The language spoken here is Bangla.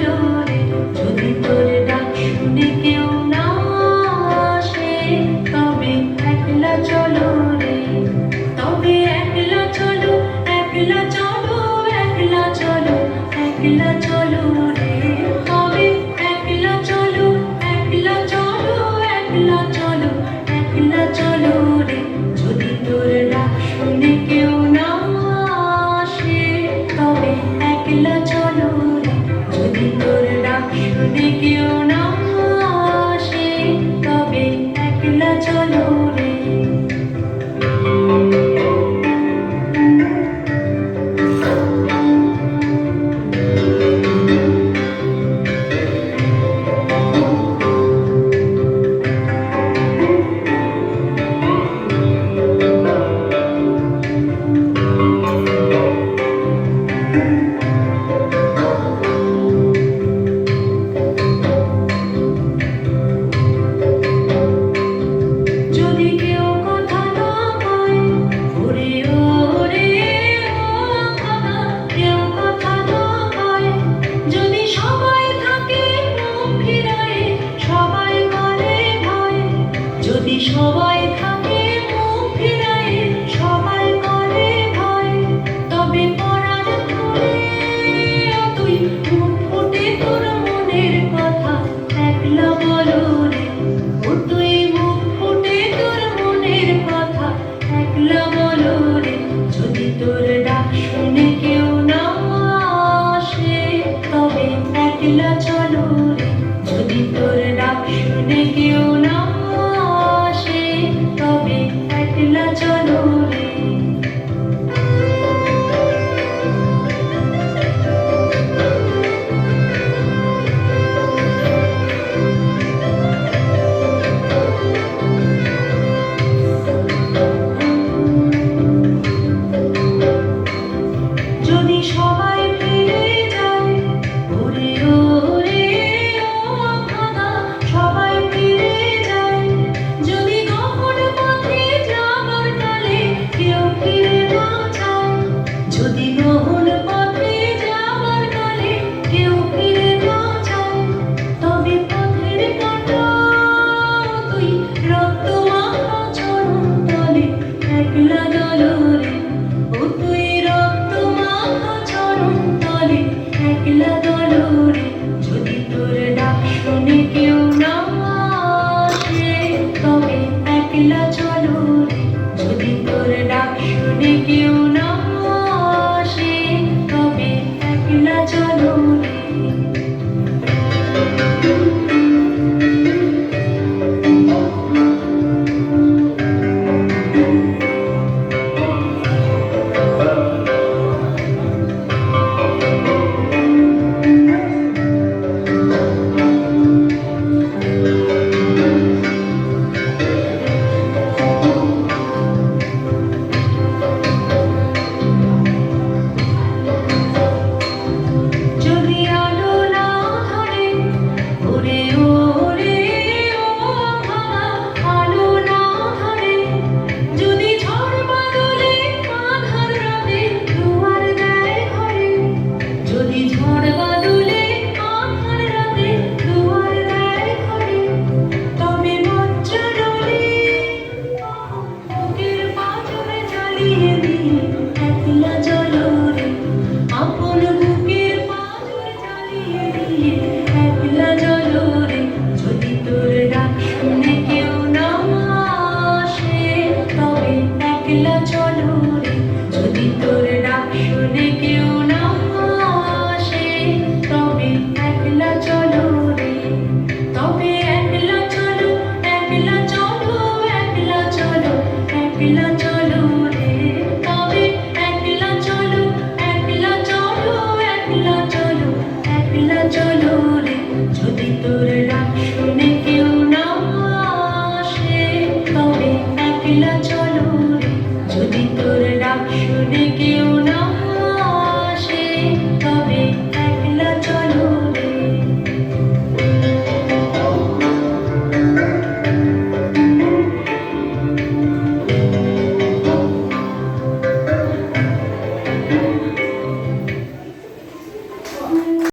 আলোরে যদি তোর তবে একলা চলো রে যদি তোর ডাক শুনে কেউ না মেলা চলো যদি তোর ডাক শুনে কেউ kilo শুনে কেউ